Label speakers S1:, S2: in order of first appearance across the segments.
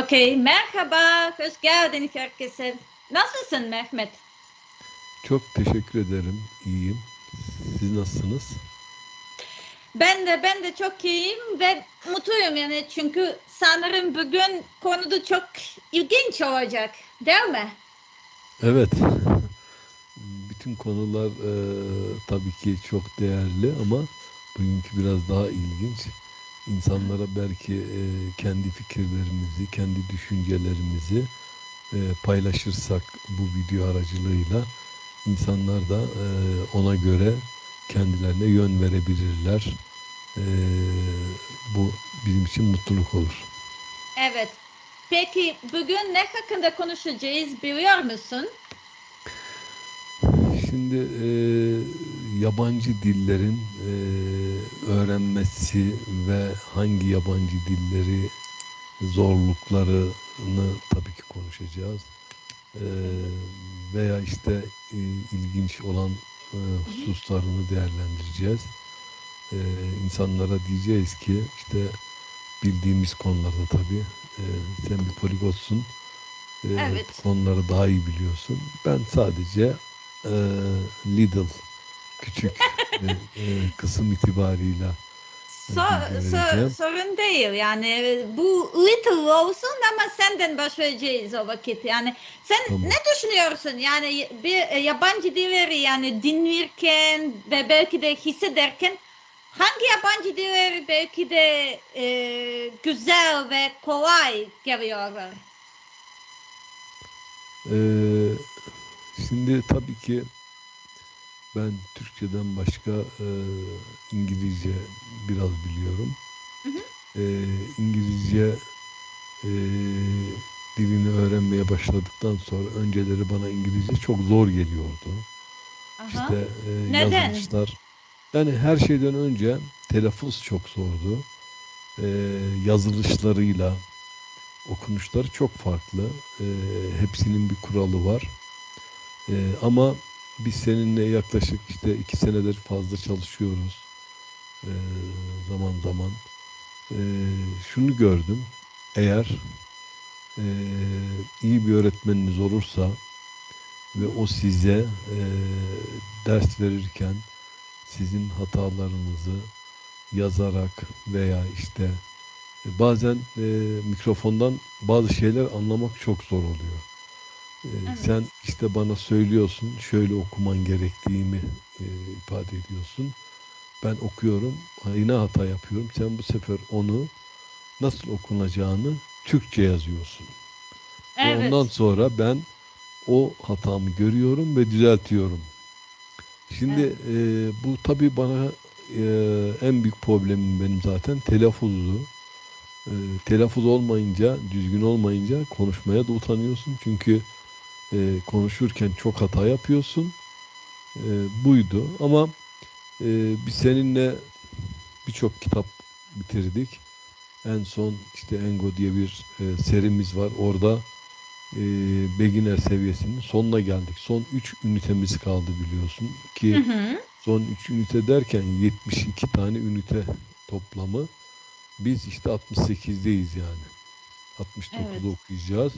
S1: Okey, merhaba, hoş geldin herkese. Nasılsın Mehmet?
S2: Çok teşekkür ederim. İyiyim. Siz nasılsınız?
S1: Ben de ben de çok iyiyim ve mutluyum yani çünkü sanırım bugün konuda çok ilginç olacak, değil mi?
S2: Evet. Bütün konular e, tabii ki çok değerli ama bugünkü biraz daha ilginç. İnsanlara belki e, kendi fikirlerimizi, kendi düşüncelerimizi e, paylaşırsak bu video aracılığıyla insanlar da e, ona göre kendilerine yön verebilirler. E, bu bizim için mutluluk olur.
S1: Evet. Peki bugün ne hakkında konuşacağız biliyor musun?
S2: Şimdi e, yabancı dillerin e, öğrenmesi ve hangi yabancı dilleri zorluklarını tabii ki konuşacağız. E, veya işte e, ilginç olan e, hususlarını değerlendireceğiz. E, insanlara diyeceğiz ki işte bildiğimiz konularda tabii e, sen bir poligotsun. E,
S1: Evet.
S2: Konuları daha iyi biliyorsun. Ben sadece e, little küçük kısım itibarıyla
S1: So, so-
S2: vereceğim.
S1: sorun değil yani bu little olsun ama senden başlayacağız o vakit yani sen
S2: Tamam.
S1: ne düşünüyorsun yani bir e, yabancı dilleri yani dinlerken ve belki de hissederken hangi yabancı dilleri belki de e, güzel ve kolay geliyorlar?
S2: E, şimdi tabii ki ben Türkçeden başka e, İngilizce biraz biliyorum.
S1: Hı hı.
S2: E, İngilizce e, dilini öğrenmeye başladıktan sonra önceleri bana İngilizce çok zor geliyordu.
S1: Aha.
S2: İşte e,
S1: Neden?
S2: yazılışlar. Yani her şeyden önce telaffuz çok zordu. E, yazılışlarıyla okunuşları çok farklı. E, hepsinin bir kuralı var. E, ama biz seninle yaklaşık işte iki senedir fazla çalışıyoruz. E, zaman zaman. E, şunu gördüm. Eğer e, iyi bir öğretmeniniz olursa ve o size e, ders verirken sizin hatalarınızı yazarak veya işte e, bazen e, mikrofondan bazı şeyler anlamak çok zor oluyor. E,
S1: Evet.
S2: Sen işte bana söylüyorsun şöyle okuman gerektiğini e, ifade ediyorsun. Ben okuyorum yine hata yapıyorum. Sen bu sefer onu nasıl okunacağını Türkçe yazıyorsun. Ve
S1: Evet.
S2: Ondan sonra ben o hatamı görüyorum ve düzeltiyorum. Şimdi e, bu tabii bana e, en büyük problemim benim zaten telaffuzdu. E, telaffuz olmayınca, düzgün olmayınca konuşmaya da utanıyorsun. Çünkü e, konuşurken çok hata yapıyorsun. E, buydu ama e, biz seninle birçok kitap bitirdik. En son işte Engo diye bir e, serimiz var. Orada e, beginner seviyesinin sonuna geldik. Son 3 ünitemiz kaldı biliyorsun ki
S1: Hı hı.
S2: son 3 ünite derken 72 tane ünite toplamı. Biz işte 68'deyiz yani. 69'u
S1: Evet.
S2: okuyacağız.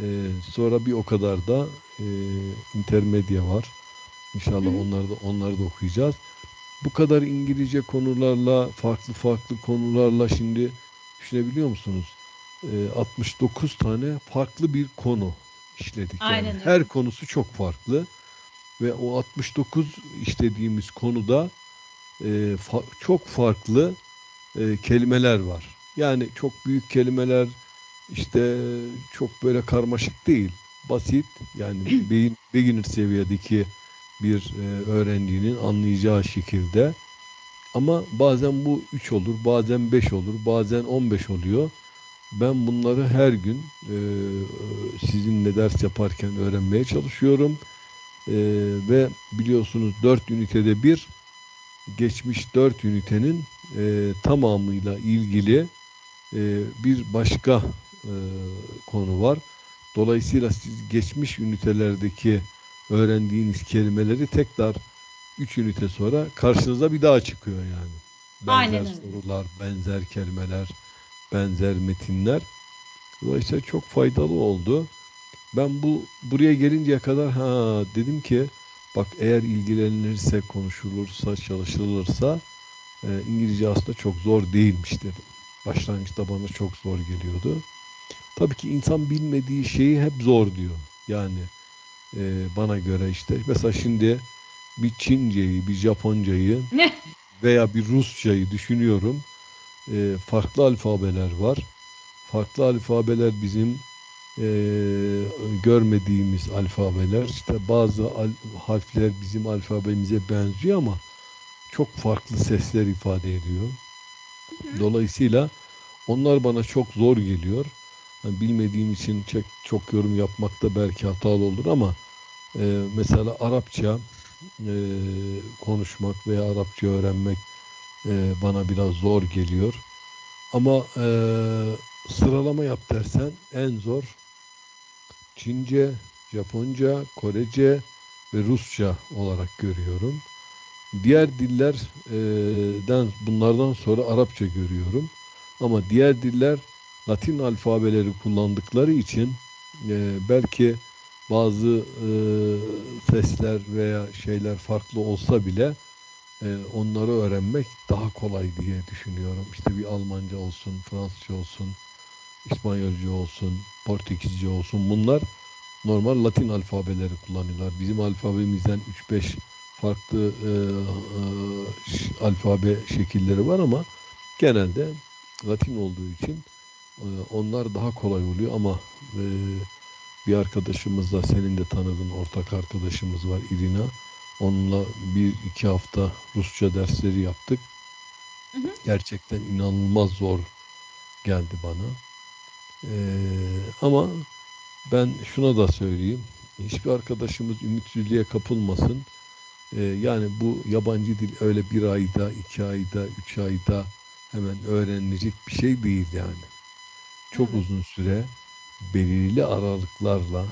S2: E, sonra bir o kadar da e, intermedya var. İnşallah onları da onları da okuyacağız. Bu kadar İngilizce konularla, farklı farklı konularla şimdi düşünebiliyor musunuz? Ee, 69 tane farklı bir konu işledik. Yani
S1: Aynen öyle.
S2: her konusu çok farklı ve o 69 işlediğimiz konuda e, fa- çok farklı e, kelimeler var. Yani çok büyük kelimeler işte çok böyle karmaşık değil. Basit yani beyin, beginner seviyedeki bir e, öğrencinin anlayacağı şekilde ama bazen bu 3 olur, bazen 5 olur, bazen 15 oluyor. Ben bunları her gün e, sizinle ders yaparken öğrenmeye çalışıyorum. E, ve biliyorsunuz 4 ünitede bir geçmiş 4 ünitenin e, tamamıyla ilgili e, bir başka e, konu var. Dolayısıyla siz geçmiş ünitelerdeki öğrendiğiniz kelimeleri tekrar 3 ünite sonra karşınıza bir daha çıkıyor yani. Benzer
S1: Aynen
S2: sorular, benzer kelimeler, benzer metinler. Dolayısıyla çok faydalı oldu. Ben bu buraya gelinceye kadar ha dedim ki bak eğer ilgilenilirse, konuşulursa, çalışılırsa e, İngilizce aslında çok zor değilmiş dedim. Başlangıçta bana çok zor geliyordu. Tabii ki insan bilmediği şeyi hep zor diyor. Yani e, bana göre işte mesela şimdi bir Çinceyi, bir Japoncayı veya bir Rusçayı düşünüyorum. E, farklı alfabeler var. Farklı alfabeler bizim e, görmediğimiz alfabeler. İşte bazı al, harfler bizim alfabemize benziyor ama çok farklı sesler ifade ediyor. Dolayısıyla onlar bana çok zor geliyor. Yani bilmediğim için çok, çok yorum yapmakta belki hatalı olur ama e, mesela Arapça e, konuşmak veya Arapça öğrenmek e, bana biraz zor geliyor. Ama e, sıralama yap dersen en zor Çince, Japonca, Korece ve Rusça olarak görüyorum. Diğer dillerden bunlardan sonra Arapça görüyorum. Ama diğer diller Latin alfabeleri kullandıkları için e, belki bazı e, sesler veya şeyler farklı olsa bile e, onları öğrenmek daha kolay diye düşünüyorum. İşte bir Almanca olsun, Fransızca olsun, İspanyolca olsun, Portekizce olsun bunlar normal Latin alfabeleri kullanıyorlar. Bizim alfabemizden 3-5 farklı e, e, alfabe şekilleri var ama genelde Latin olduğu için onlar daha kolay oluyor ama e, bir arkadaşımız da senin de tanıdığın ortak arkadaşımız var İrina. Onunla bir iki hafta Rusça dersleri yaptık.
S1: Hı hı.
S2: Gerçekten inanılmaz zor geldi bana. Ee, ama ben şuna da söyleyeyim. Hiçbir arkadaşımız ümitsizliğe kapılmasın. Ee, yani bu yabancı dil öyle bir ayda, iki ayda, üç ayda hemen öğrenilecek bir şey değil yani. Çok uzun süre belirli aralıklarla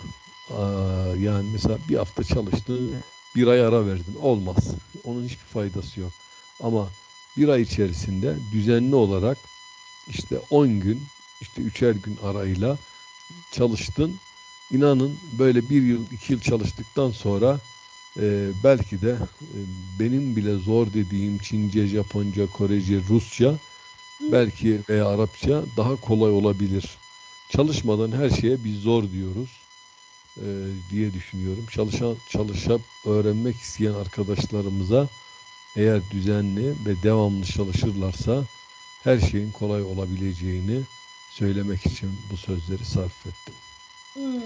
S2: yani mesela bir hafta çalıştın bir ay ara verdin. Olmaz. Onun hiçbir faydası yok. Ama bir ay içerisinde düzenli olarak işte 10 gün işte üçer gün arayla çalıştın. İnanın böyle bir yıl iki yıl çalıştıktan sonra e, belki de e, benim bile zor dediğim Çince, Japonca, Korece, Rusça belki veya Arapça daha kolay olabilir. Çalışmadan her şeye biz zor diyoruz e, diye düşünüyorum. Çalışan, çalışıp öğrenmek isteyen arkadaşlarımıza eğer düzenli ve devamlı çalışırlarsa her şeyin kolay olabileceğini söylemek için bu sözleri sarf ettim.
S1: Hmm.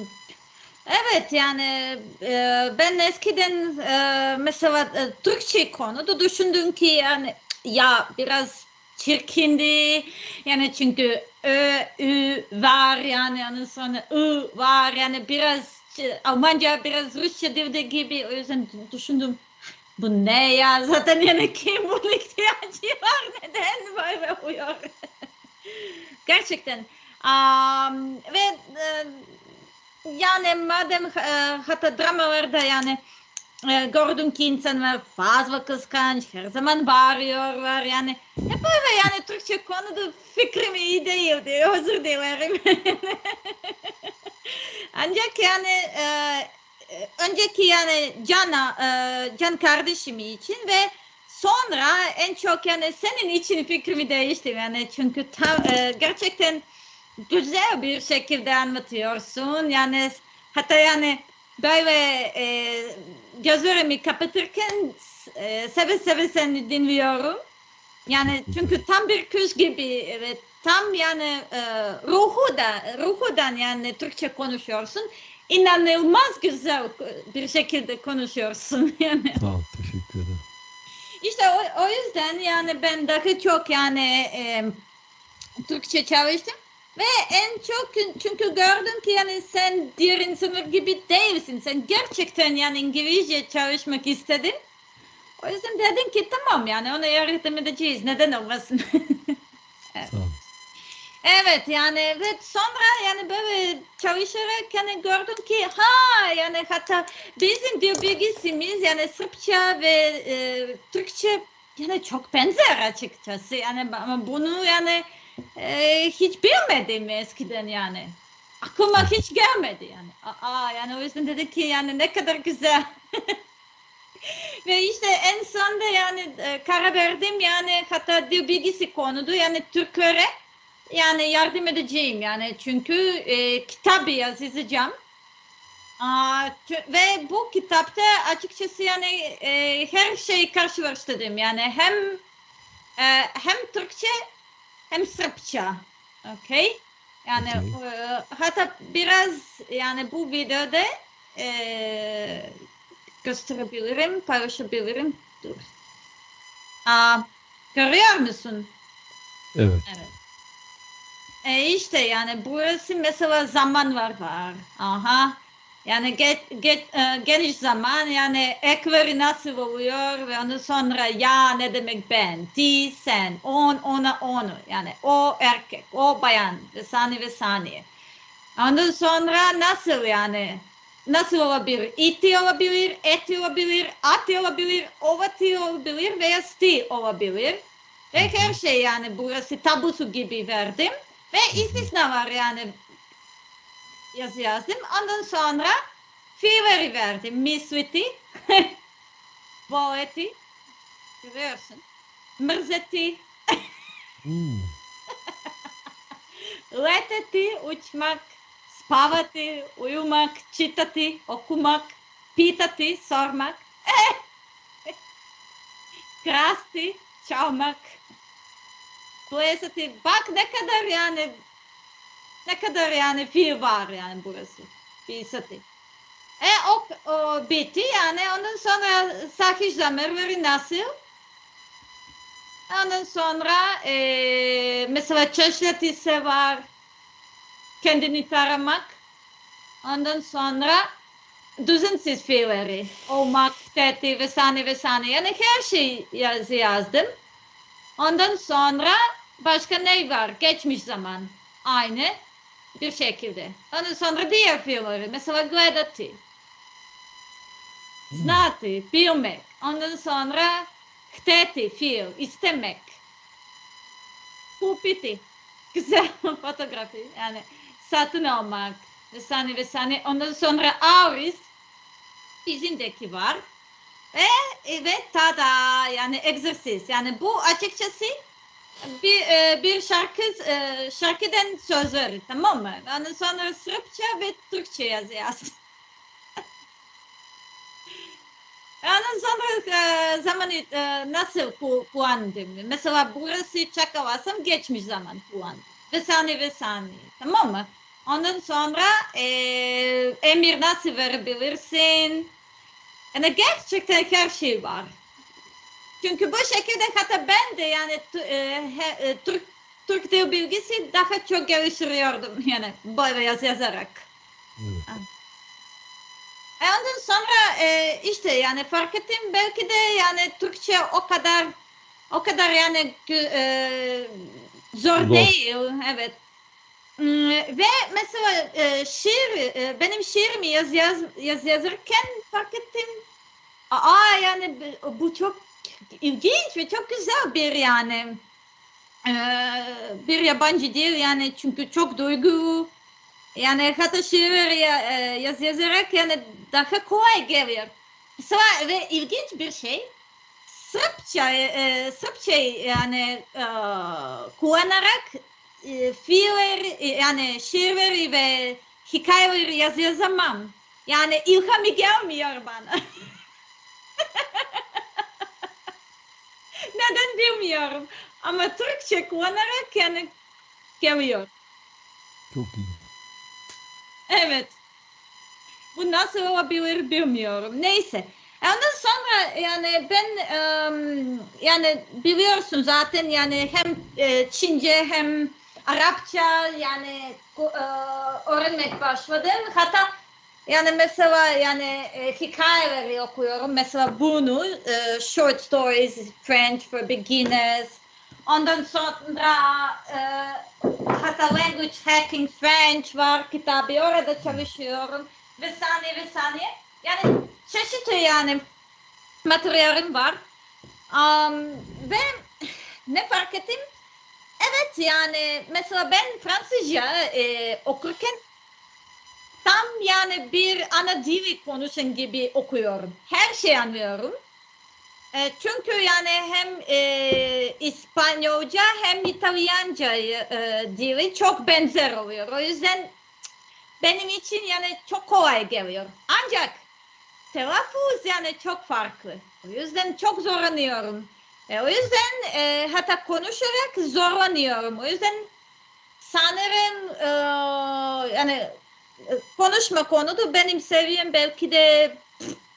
S1: Evet yani e, ben eskiden e, mesela e, Türkçe konuda düşündüm ki yani ya biraz çirkindi. Yani çünkü ö, ü var yani yani sonra ı var. Yani biraz Almanca biraz Rusça dilde gibi. O yüzden düşündüm bu ne ya? Zaten yani kim bunun ihtiyacı var? Neden böyle oluyor? Gerçekten. Am, ve e, yani madem e, hatta dramalarda yani e, gördüm ki insanlar fazla kıskanç, her zaman bağırıyorlar yani. Hep böyle yani Türkçe konuda fikrim iyi değildi, özür dilerim. Ancak yani e, e, önceki yani Can'a, e, Can kardeşim için ve sonra en çok yani senin için fikrimi değişti yani çünkü tam, e, gerçekten güzel bir şekilde anlatıyorsun. Yani hatta yani böyle e, gözlerimi kapatırken e, seve seve seni dinliyorum. Yani çünkü tam bir kuş gibi ve tam yani e, ruhu da ruhudan yani Türkçe konuşuyorsun. İnanılmaz güzel bir şekilde konuşuyorsun yani.
S2: Sağ ol, teşekkür ederim.
S1: İşte o, o yüzden yani ben daha çok yani e, Türkçe çalıştım. Ve en çok çünkü gördüm ki yani sen diğer insanlar gibi değilsin. Sen gerçekten yani İngilizce çalışmak istedin. O yüzden dedim ki tamam yani ona yardım edeceğiz. Neden olmasın?
S2: Sağ ol.
S1: evet yani ve sonra yani böyle çalışarak yani gördüm ki ha yani hatta bizim dil bilgisimiz yani Sırpça ve e, Türkçe yani çok benzer açıkçası. Yani ama bunu yani e, hiç bilmedim eskiden yani. Aklıma hiç gelmedi yani. Aa, yani o yüzden dedik ki yani ne kadar güzel. Ve işte en sonunda yani e, karar verdim yani hatta dil bilgisi konudu yani Türklere yani yardım edeceğim yani çünkü e, kitabı yazacağım. Aa, ve bu kitapta açıkçası yani e, her şeyi karşılaştırdım yani hem e, hem Türkçe hem Sırpça. Okay? Yani e, hatta biraz yani bu videoda e, gösterebilirim, paylaşabilirim. Dur. Aa, görüyor musun?
S2: Evet.
S1: Evet. E işte yani burası mesela zaman var var. Aha. Yani get, get, e, geniş zaman yani ekleri nasıl oluyor ve ondan sonra ya ne demek ben, di, sen, on, ona, onu. Yani o erkek, o bayan ve saniye ve saniye. Ondan sonra nasıl yani nasıl olabilir? İti olabilir, eti olabilir, ati olabilir, ovati olabilir veya sti olabilir. Ve her şey yani burası tabusu gibi verdim. Ve istisna var yani Јас yazdım. Ondan sonra fiilleri verdim. Misviti, voleti, görüyorsun. Mrzeti,
S2: Hmm.
S1: leteti, uçmak, spavati, uyumak, čitati, okumak, pitati, sormak, krasti, çalmak, plesati. Bak ne kadar yani ne kadar yani fiil var yani burası. Pisati. E o, o bitti yani ondan sonra sakış zamirleri nasıl? Ondan sonra e, mesela çeşitli var. Kendini taramak. Ondan sonra düzensiz fiilleri. Olmak, teti vesaire vesaire. Yani her şey yaz, yazdım. Ondan sonra başka ne var? Geçmiş zaman. Aynı bir şekilde. Ondan sonra diğer fiilleri. Mesela gledati. Znati, bilmek. Ondan sonra hteti, fiil, istemek. Kupiti. Güzel fotoğrafı. Yani satın almak. Vesaire vesaire. Ondan sonra auris izindeki var. Ve evet tada yani egzersiz. Yani bu açıkçası bir e, bir şarkı e, şarkıdan sözleri tamam mı? Ondan sonra Sırpça ve Türkçe yazı yazdım. Ondan sonra e, zamanı e, nasıl pu puandım? Mesela burası çakalasam geçmiş zaman puan. Vesaire vesaire. Tamam mı? Ondan sonra e, emir nasıl verebilirsin? Yani gerçekten her şey var. Çünkü bu şekilde hatta ben de yani e, he- e, Türk Türk dil bilgisi daha çok geliştiriyordum yani böyle yaz yazarak.
S2: Evet.
S1: E ondan sonra e, işte yani fark ettim belki de yani Türkçe o kadar o kadar yani e, zor
S2: Zor.
S1: değil. Evet. Hmm, Ve mesela e, şiir, e, benim şiirimi yaz, yaz, yaz yazarken fark ettim. Aa yani bu çok ilginç ve çok güzel bir yani e, bir yabancı dil yani çünkü çok duygu yani hatta şiir e, yaz yazarak yani daha kolay geliyor. Mesela ve ilginç bir şey Sırpça, e, Sırpça yani e, kullanarak e, fiiller e, yani şiirleri ve hikayeleri yaz yazamam. Yani ilhamı gelmiyor bana. Neden bilmiyorum. Ama Türkçe kullanarak yani geliyor.
S2: Çok iyi.
S1: Evet. Bu nasıl olabilir bilmiyorum. Neyse. Ondan sonra yani ben em, yani biliyorsun zaten yani hem e, Çince hem Arapça yani e, öğrenmek başladım. Hatta yani mesela yani e, hikayeleri okuyorum. Mesela bunu e, short stories French for beginners. Ondan sonra e, hatta language hacking French var kitabı orada çalışıyorum vesaire vesaire. Yani çeşitli yani materyalim var. Um, ve ne fark ettim? evet yani mesela ben Fransızca e, okurken tam yani bir ana dili konuşan gibi okuyorum. Her şeyi anlıyorum. E, çünkü yani hem e, İspanyolca hem İtalyanca e, dili çok benzer oluyor. O yüzden benim için yani çok kolay geliyor. Ancak telaffuz yani çok farklı. O yüzden çok zorlanıyorum. E, o yüzden e, hatta konuşarak zorlanıyorum. O yüzden sanırım e, yani konuşma konuda benim seviyem belki de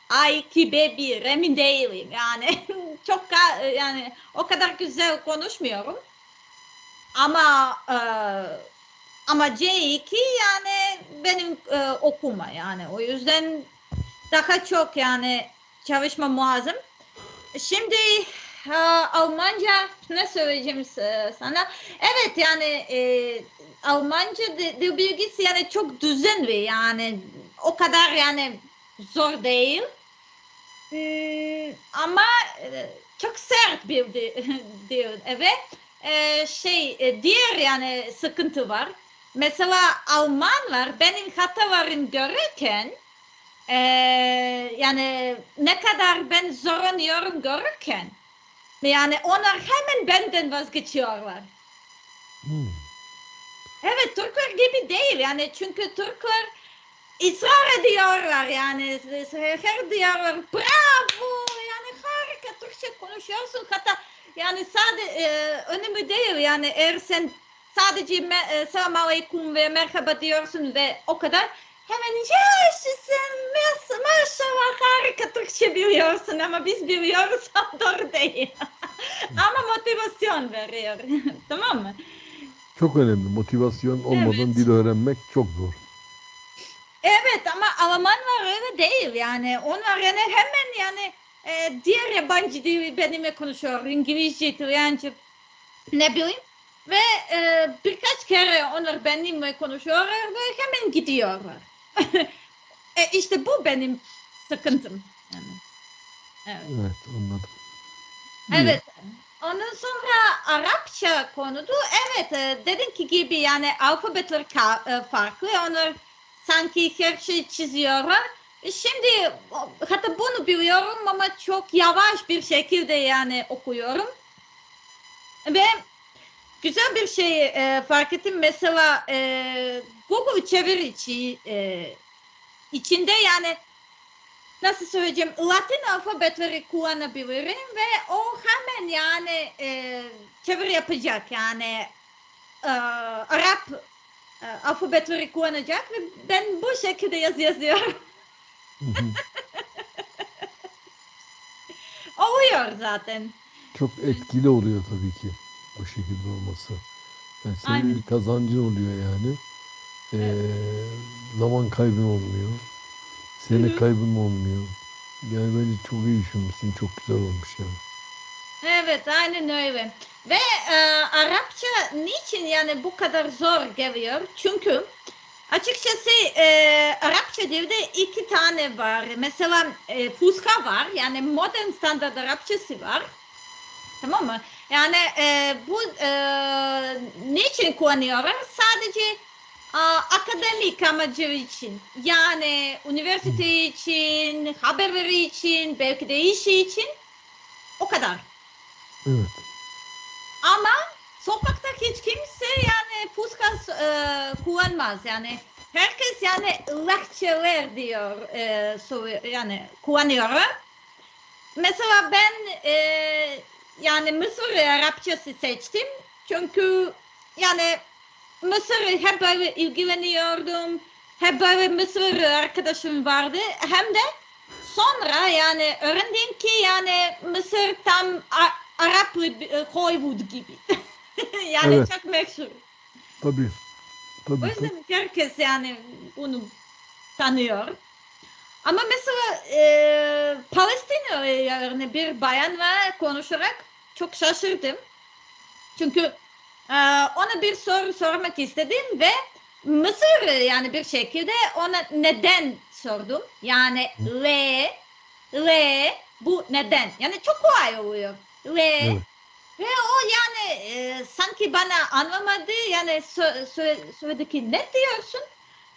S1: A2 B1 emin değilim. Yani çok ka- yani o kadar güzel konuşmuyorum. Ama e, ama C2 yani benim e, okuma yani. O yüzden daha çok yani çalışma lazım. Şimdi e, Almanca ne söyleyeceğim s- sana? Evet yani e, Almanca di- dil bilgisi yani çok düzenli yani o kadar yani zor değil. Hmm, ama e, çok sert bir di- dil evet. E, şey e, diğer yani sıkıntı var. Mesela Almanlar benim hatalarımı görürken e, yani ne kadar ben zorlanıyorum görürken yani onlar hemen benden vazgeçiyorlar.
S2: Hmm.
S1: Evet Türkler gibi değil yani. Çünkü Türkler ısrar ediyorlar yani. Her diyorlar bravo! Yani harika Türkçe konuşuyorsun. Hatta yani sadece e, önemli değil yani. Eğer sen sadece me, e, selam aleyküm ve merhaba diyorsun ve o kadar hemen ya sen mas- maşallah harika Türkçe biliyorsun ama biz biliyoruz. Doğru değil. Ama motivasyon veriyor. Tamam mı?
S2: Çok önemli. Motivasyon olmadan
S1: Evet.
S2: dil öğrenmek çok zor.
S1: Evet ama Almanlar öyle değil yani. Onlar yani hemen yani e, diğer yabancı dili benimle konuşuyor. İngilizce, İtalyanca ne bileyim. Ve e, birkaç kere onlar benimle konuşuyorlar ve hemen gidiyorlar. e, işte bu benim sıkıntım. Yani. Evet.
S2: Evet anladım.
S1: Evet. Ondan sonra Arapça konudu. Evet, e, dedin ki gibi yani alfabetler e, farklı. Onlar sanki her şey çiziyorlar. E, Şimdi hatta bunu biliyorum ama çok yavaş bir şekilde yani okuyorum. Ve güzel bir şey e, fark ettim. Mesela e, Google çevirici e, içinde yani nasıl söyleyeceğim Latin alfabetleri kullanabilirim ve o hemen yani e, çeviri yapacak yani e, Arap e, alfabetleri kullanacak ve ben bu şekilde yazı yazıyorum. Oluyor zaten.
S2: Çok etkili oluyor tabii ki o şekilde olması. Yani senin
S1: Aynen.
S2: bir kazancın oluyor yani. Ee, zaman kaybın olmuyor.
S1: Hı.
S2: kaybın olmuyor. Yani bence çok iyi düşünmüşsün. Çok güzel olmuş yani.
S1: Evet aynen öyle. Ve e, Arapça niçin yani bu kadar zor geliyor? Çünkü açıkçası e, Arapça dilde iki tane var. Mesela e, Fuska var yani modern standart Arapçası var. Tamam mı? Yani e, bu e, niçin kullanıyorlar? Sadece akademik amacı için. Yani üniversite için, haberleri için, belki de işi için o kadar.
S2: Evet.
S1: Ama sokakta hiç kimse yani puskas e, kullanmaz yani. Herkes yani lehçeler diyor e, soruyor- yani kullanıyor. Mesela ben e, yani Mısır Arapçası seçtim. Çünkü yani Mısır hep böyle ilgileniyordum. Hep böyle Mısır arkadaşım vardı. Hem de sonra yani öğrendim ki yani Mısır tam A- Araplı bir, e, Hollywood gibi. yani
S2: Evet.
S1: çok meşhur.
S2: Tabii.
S1: O
S2: Tabii. tabii.
S1: yüzden herkes yani bunu tanıyor. Ama mesela e, Palestinyalı bir bayanla konuşarak çok şaşırdım. Çünkü ona bir soru sormak istedim ve Mısır yani bir şekilde ona neden sordum. Yani L, L bu neden? Yani çok kolay oluyor. L,
S2: Evet.
S1: Ve o yani e, sanki bana anlamadı yani sö- sö- söyledi ki ne diyorsun?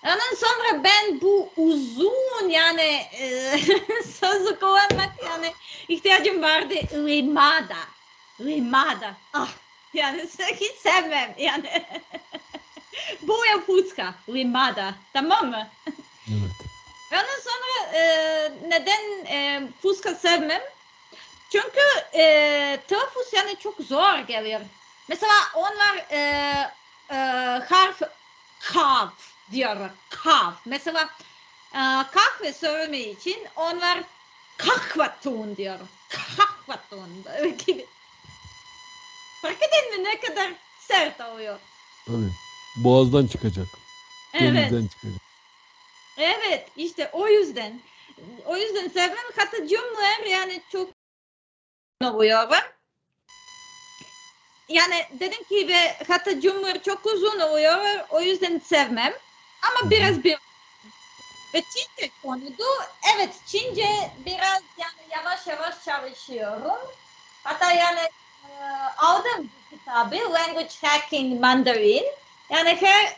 S1: Ondan sonra ben bu uzun yani e, sözü kullanmak yani ihtiyacım vardı. Limada. Limada. Ah yani hiç sevmem yani. Boya fuska. Limada. Tamam mı?
S2: Evet.
S1: Ondan sonra e, neden e, fuska sevmem? Çünkü e, telaffuz yani çok zor geliyor. Mesela onlar e, e, harf kaf diyor. Kaf. Mesela e, kahve söyleme için onlar kahvatun diyor. Kahvatun gibi. Fark edin mi ne kadar sert oluyor?
S2: Evet. Boğazdan çıkacak.
S1: Evet.
S2: Denizden çıkacak.
S1: Evet işte o yüzden. O yüzden sevmem hatta cümleler yani çok oluyor. Yani dedim ki ve hatta cümleler çok uzun oluyor o yüzden sevmem. Ama biraz bir ve Çince konudu. Evet Çince biraz yani yavaş yavaş çalışıyorum. Hatta yani e, aldım kitabı Language Hacking Mandarin. Yani her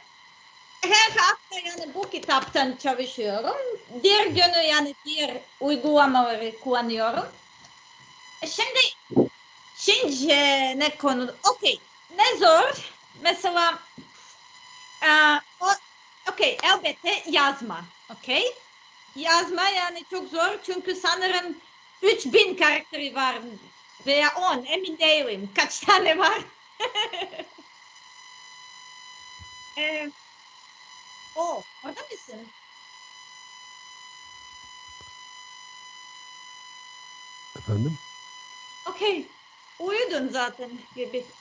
S1: her hafta yani bu kitaptan çalışıyorum. Diğer günü yani diğer uygulamaları kullanıyorum. E Şimdi Çince ne konu? Okey. Ne zor? Mesela o, okey elbette yazma. Okey. Yazma yani çok zor çünkü sanırım 3000 karakteri var veya 10 emin değilim. Kaç tane var? Eee o, orada mısın?
S2: Efendim?
S1: Okey. Uyudun zaten gibi.